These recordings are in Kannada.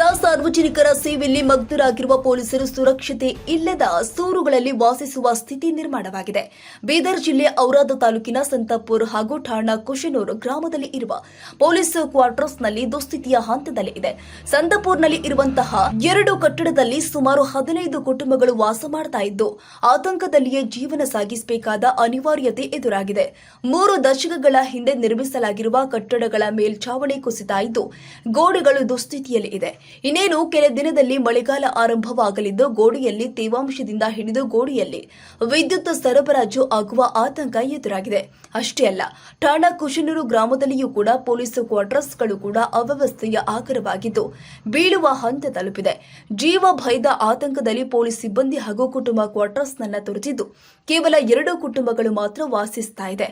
ಸದಾ ಸಾರ್ವಜನಿಕರ ಸೇವೆಯಲ್ಲಿ ಮಗ್ನರಾಗಿರುವ ಪೊಲೀಸರು ಸುರಕ್ಷತೆ ಇಲ್ಲದ ಸೂರುಗಳಲ್ಲಿ ವಾಸಿಸುವ ಸ್ಥಿತಿ ನಿರ್ಮಾಣವಾಗಿದೆ. ಬೀದರ್ ಜಿಲ್ಲೆ ಔರಾದ ತಾಲೂಕಿನ ಸಂತಾಪುರ್ ಹಾಗೂ ಠಾಣಾ ಕುಶನೂರು ಗ್ರಾಮದಲ್ಲಿ ಇರುವ ಪೊಲೀಸ್ ಕ್ವಾರ್ಟರ್ಸ್ನಲ್ಲಿ ದುಸ್ಥಿತಿಯ ಹಂತದಲ್ಲಿ ಇದೆ. ಸಂತಾಪುರ್ನಲ್ಲಿ ಇರುವಂತಹ ಎರಡು ಕಟ್ಟಡದಲ್ಲಿ ಸುಮಾರು ಹದಿನೈದು ಕುಟುಂಬಗಳು ವಾಸ ಮಾಡ್ತಾ ಇದ್ದು, ಆತಂಕದಲ್ಲಿಯೇ ಜೀವನ ಸಾಗಿಸಬೇಕಾದ ಅನಿವಾರ್ಯತೆ ಎದುರಾಗಿದೆ. ಮೂರು ದಶಕಗಳ ಹಿಂದೆ ನಿರ್ಮಿಸಲಾಗಿರುವ ಕಟ್ಟಡಗಳ ಮೇಲ್ಛಾವಣಿ ಕುಸಿತ ಇದ್ದು, ಗೋಡೆಗಳು ದುಸ್ಥಿತಿಯಲ್ಲಿ ಇದೆ. ಇನ್ನೇನು ಕೆಲ ದಿನದಲ್ಲಿ ಮಳೆಗಾಲ ಆರಂಭವಾಗಲಿದ್ದು ಗೋಡೆಯಲ್ಲಿ ತೇವಾಂಶದಿಂದ ಹಿಡಿದು ಗೋಡೆಯಲ್ಲಿ ವಿದ್ಯುತ್ ಸರಬರಾಜು ಆಗುವ ಆತಂಕ ಎದುರಾಗಿದೆ. ಅಷ್ಟೇ ಅಲ್ಲ, ಠಾಣಾ ಕುಶನೂರು ಗ್ರಾಮದಲ್ಲಿಯೂ ಕೂಡ ಪೊಲೀಸ್ ಕ್ವಾರ್ಟರ್ಸ್ಗಳು ಕೂಡ ಅವ್ಯವಸ್ಥೆಯ ಆಕರವಾಗಿದ್ದು ಬೀಳುವ ಹಂತ ತಲುಪಿದೆ. ಜೀವ ಭಯದ ಆತಂಕದಲ್ಲಿ ಪೊಲೀಸ್ ಸಿಬ್ಬಂದಿ ಹಾಗೂ ಕುಟುಂಬ ಕ್ವಾರ್ಟರ್ಸ್ನನ್ನ ತೊರೆದಿದ್ದು ಕೇವಲ ಎರಡು ಕುಟುಂಬಗಳು ಮಾತ್ರ ವಾಸಿಸ್ತಾ ಇದೆ.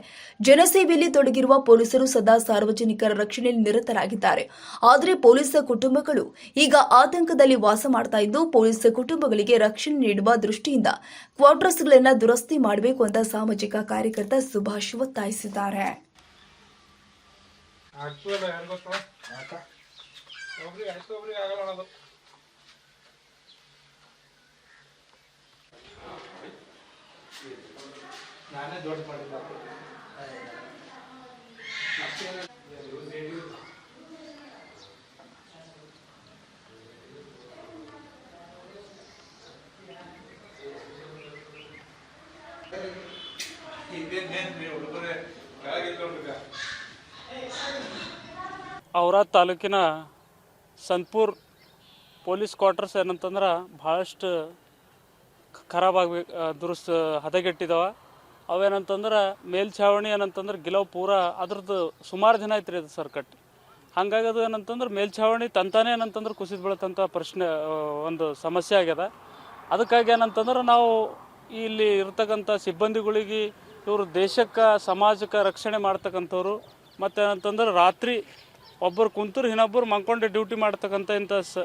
ಜನಸೇವೆಯಲ್ಲಿ ತೊಡಗಿರುವ ಪೊಲೀಸರು ಸದಾ ಸಾರ್ವಜನಿಕರ ರಕ್ಷಣೆಯಲ್ಲಿ ನಿರತರಾಗಿದ್ದಾರೆ. ಆದರೆ ಪೊಲೀಸ ಕುಟುಂಬಗಳು ಈಗ ಆತಂಕದಲ್ಲಿ ವಾಸ ಮಾಡ್ತಾ ಇದ್ದು, ಪೊಲೀಸ್ ಕುಟುಂಬಗಳಿಗೆ ರಕ್ಷಣೆ ನೀಡುವ ದೃಷ್ಟಿಯಿಂದ ಕ್ವಾರ್ಟರ್ಸ್ಗಳನ್ನು ದುರಸ್ತಿ ಮಾಡಬೇಕು ಅಂತ ಸಾಮಾಜಿಕ ಕಾರ್ಯಕರ್ತ ಸುಭಾಷ್ ಒತ್ತಾಯಿಸಿದ್ದಾರೆ. ಒಬ್ರಿಗೆ ಒಬ್ರಿಗೆ ಆಗಲ್ಲ ಅನ್ನೋದು. ನಾನೇ ದೊಡ್ಡ ಮಾಡಿಲ್ಲ ಔರಾದ್ ತಾಲೂಕಿನ ಸಂತಪುರ್ ಪೊಲೀಸ್ ಕ್ವಾರ್ಟರ್ಸ್ ಏನಂತಂದ್ರೆ ಭಾಳಷ್ಟು ಖರಾಬ್ ಆಗ್ಬೇಕು ದುರಸ್ತ ಹದಗೆಟ್ಟಿದಾವ. ಅವೇನಂತಂದ್ರೆ ಮೇಲ್ಛಾವಣಿ ಏನಂತಂದ್ರೆ ಗಿಲವ್ ಪೂರ ಅದ್ರದ್ದು ಸುಮಾರು ದಿನ ಐತ್ರಿ ಅದು ಸರ್ ಕಟ್ಟಿ ಹಂಗಾಗಿ ಅದು ಏನಂತಂದ್ರೆ ಮೇಲ್ಛಾವಣಿ ತಂತಾನೆ ಏನಂತಂದ್ರೆ ಕುಸಿದು ಬೀಳತ್ತಂತ ಪ್ರಶ್ನೆ ಒಂದು ಸಮಸ್ಯೆ ಆಗ್ಯದ. ಅದಕ್ಕಾಗಿ ಏನಂತಂದ್ರೆ ನಾವು ಇಲ್ಲಿ ಇರ್ತಕ್ಕಂಥ ಸಿಬ್ಬಂದಿಗಳಿಗೆ ಇವರು ದೇಶಕ್ಕೆ, ಸಮಾಜಕ್ಕೆ ರಕ್ಷಣೆ ಮಾಡ್ತಕ್ಕಂಥವ್ರು, ಮತ್ತು ಏನಂತಂದ್ರೆ ರಾತ್ರಿ ಒಬ್ಬರು ಕುಂತರು ಇನ್ನೊಬ್ಬರು ಮಲ್ಕೊಂಡು ಡ್ಯೂಟಿ ಮಾಡ್ತಕ್ಕಂಥ ಇಂಥ ಸ,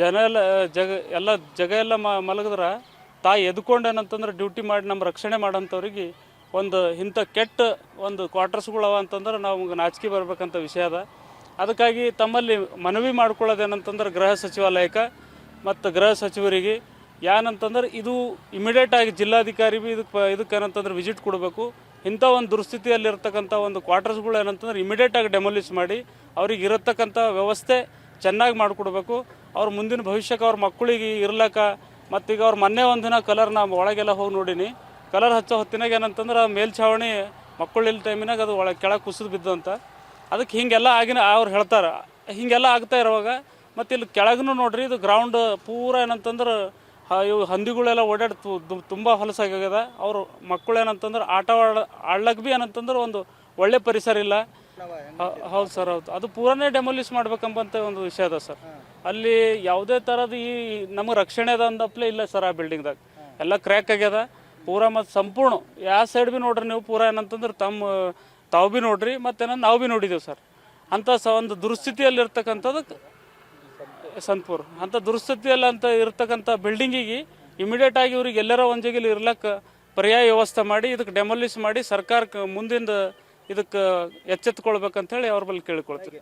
ಜನ ಎಲ್ಲ, ಜಗ ಎಲ್ಲ ಜಗ ಎಲ್ಲ ಮಲಗಿದ್ರೆ ತಾಯಿ ಎದ್ಕೊಂಡು ಏನಂತಂದ್ರೆ ಡ್ಯೂಟಿ ಮಾಡಿ ನಮ್ಮ ರಕ್ಷಣೆ ಮಾಡೋಂಥವ್ರಿಗೆ ಒಂದು ಇಂಥ ಕೆಟ್ಟ ಒಂದು ಕ್ವಾರ್ಟರ್ಸ್ಗಳವ ಅಂತಂದ್ರೆ ನಮ್ಗೆ ನಾಚಿಕೆ ಬರ್ಬೇಕಂತ ವಿಷಯ ಅದ. ಅದಕ್ಕಾಗಿ ತಮ್ಮಲ್ಲಿ ಮನವಿ ಮಾಡ್ಕೊಳ್ಳೋದೇನಂತಂದ್ರೆ ಗೃಹ ಸಚಿವಾಲಯಕ್ಕೆ ಮತ್ತು ಗೃಹ ಸಚಿವರಿಗೆ ಏನಂತಂದ್ರೆ ಇದು ಇಮಿಡಿಯೇಟ್ ಆಗಿ ಜಿಲ್ಲಾಧಿಕಾರಿ ಭೀ ಇದಕ್ಕೆ ಇದಕ್ಕೆ ಏನಂತಂದ್ರೆ ವಿಸಿಟ್ ಕೊಡಬೇಕು. ಇಂಥ ಒಂದು ದುಸ್ಥಿತಿಯಲ್ಲಿರ್ತಕ್ಕಂಥ ಒಂದು ಕ್ವಾರ್ಟರ್ಸ್ಗಳು ಏನಂತಂದ್ರೆ ಇಮಿಡಿಯೇಟ್ ಆಗಿ ಡೆಮೊಲಿಷ್ ಮಾಡಿ ಅವ್ರಿಗೆ ಇರತಕ್ಕಂಥ ವ್ಯವಸ್ಥೆ ಚೆನ್ನಾಗಿ ಮಾಡಿಕೊಡ್ಬೇಕು. ಅವ್ರ ಮುಂದಿನ ಭವಿಷ್ಯಕ್ಕೆ ಅವ್ರ ಮಕ್ಕಳಿಗೆ ಇರ್ಲಕ್ಕ ಮತ್ತೀಗ ಅವ್ರು ಮೊನ್ನೆ ಒಂದಿನ ಕಲರ್ ನಾವು ಒಳಗೆಲ್ಲ ಹೋಗಿ ನೋಡೀನಿ. ಕಲರ್ ಹಚ್ಚೋ ಹೊತ್ತಿನಾಗ ಏನಂತಂದ್ರೆ ಮೇಲ್ಛಾವಣಿ ಮಕ್ಕಳು ಇಲ್ಲ ಟೈಮಿನಾಗ ಅದು ಒಳಗೆ ಕೆಳಗೆ ಕುಸಿದು ಬಿದ್ದಂತ ಅದಕ್ಕೆ ಹೀಗೆಲ್ಲ ಆಗಿನ ಅವ್ರು ಹೇಳ್ತಾರೆ. ಹೀಗೆಲ್ಲ ಆಗ್ತಾ ಇರುವಾಗ ಮತ್ತು ಇಲ್ಲಿ ಕೆಳಗೂ ನೋಡ್ರಿ ಇದು ಗ್ರೌಂಡ್ ಪೂರ ಏನಂತಂದ್ರೆ ಇವು ಹಂದಿಗಳೆಲ್ಲ ಓಡಾಡಿ ತುಂಬ ಹೊಲಸಾಗ್ಯದ ಅವರು ಮಕ್ಕಳು ಏನಂತಂದ್ರೆ ಆಟ ಆಡ ಆಡ್ಲಕ್ಕೆ ಭೀ ಏನಂತಂದ್ರೆ ಒಂದು ಒಳ್ಳೆ ಪರಿಸರ ಇಲ್ಲ. ಹೌದು ಸರ್ ಹೌದು. ಅದು ಪೂರನೇ ಡೆಮೊಲಿಷ್ ಮಾಡ್ಬೇಕಂಬಂತ ಒಂದು ವಿಷಯ ಅದ ಸರ್. ಅಲ್ಲಿ ಯಾವುದೇ ಥರದ ಈ ನಮಗೆ ರಕ್ಷಣೆ ಅದ ಅಂದಪ್ಲೆ ಇಲ್ಲ ಸರ್ ಆ ಬಿಲ್ಡಿಂಗ್ದಾಗ ಎಲ್ಲ ಕ್ರ್ಯಾಕ್ ಆಗ್ಯದ. ಪೂರ ಮತ್ತು ಸಂಪೂರ್ಣ. ಯಾವ ಸೈಡ್ ಭೀ ನೋಡ್ರಿ ನೀವು ಪೂರ ಏನಂತಂದ್ರೆ ತಮ್ಮ ತಾವು ಭೀ ನೋಡ್ರಿ ಮತ್ತೇನೋ ನಾವು ಭೀ ನೋಡಿದ್ದೇವೆ ಸರ್. ಅಂಥ ಸ ಒಂದು ದುರ್ಸ್ಥಿತಿಯಲ್ಲಿರ್ತಕ್ಕಂಥದ್ದು ಸಂತಪುರ್. ಅಂಥ ದುರ್ಸ್ಥಿತಿಯಲ್ಲಿ ಅಂತ ಇರ್ತಕ್ಕಂಥ ಬಿಲ್ಡಿಂಗಿಗೆ ಇಮಿಡಿಯೇಟ್ ಆಗಿ ಇವ್ರಿಗೆ ಎಲ್ಲರ ಒಂದು ಜಗಲಿ ಇರ್ಲಕ್ಕೆ ಪರ್ಯಾಯ ವ್ಯವಸ್ಥೆ ಮಾಡಿ ಇದಕ್ಕೆ ಡೆಮೊಲಿಷ್ ಮಾಡಿ ಸರ್ಕಾರಕ್ಕೆ ಮುಂದಿಂದ ಇದಕ್ಕೆ ಎಚ್ಚೆತ್ಕೊಳ್ಬೇಕಂತೇಳಿ ಅವ್ರ ಬಳಿ ಕೇಳ್ಕೊಳ್ತೀವಿ